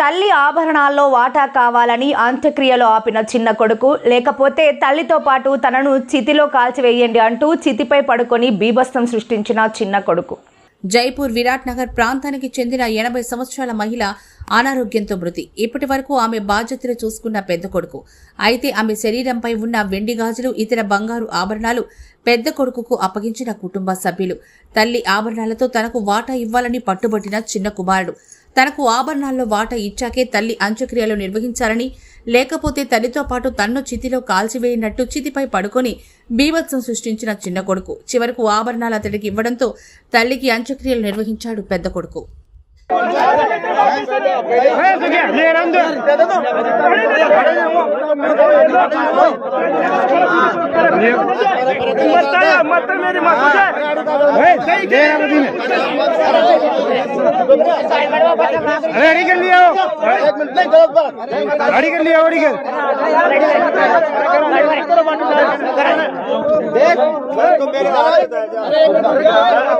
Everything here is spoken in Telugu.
తల్లి ఆభరణాల్లో వాటా కావాలని అంత్యక్రియలు ఆపిన చిన్న కొడుకు లేకపోతే తల్లితో పాటు తనను చితిలో కాల్చివేయండి అంటూ చితిపై పడుకొని బీభత్సం సృష్టించిన చిన్న కొడుకు. జైపూర్ విరాట్ నగర్ ప్రాంతానికి చెందిన ఎనభై సంవత్సరాల మహిళ అనారోగ్యంతో మృతి. ఇప్పటి వరకు ఆమె బాధ్యతలు చూసుకున్న పెద్ద కొడుకు. అయితే ఆమె శరీరంపై ఉన్న వెండి గాజులు ఇతర బంగారు ఆభరణాలు పెద్ద కొడుకుకు అప్పగించిన కుటుంబ సభ్యులు. తల్లి ఆభరణాలతో తనకు వాటా ఇవ్వాలని పట్టుబట్టిన చిన్న కుమారుడు. తనకు ఆభరణాల్లో వాట ఇచ్చాకే తల్లి అంత్యక్రియలు నిర్వహించాలని లేకపోతే తల్లితో పాటు తన్ను చితిలో కాల్చివేయినట్టు చితిపై పడుకొని బీభత్సం సృష్టించిన చిన్న కొడుకు. చివరకు ఆభరణాలు అతడికి ఇవ్వడంతో తల్లికి అంత్యక్రియలు నిర్వహించాడు పెద్ద కొడుకు. మత్త अरे रेडी कर लिया। रेडी कर लिया रेडी कर। अरे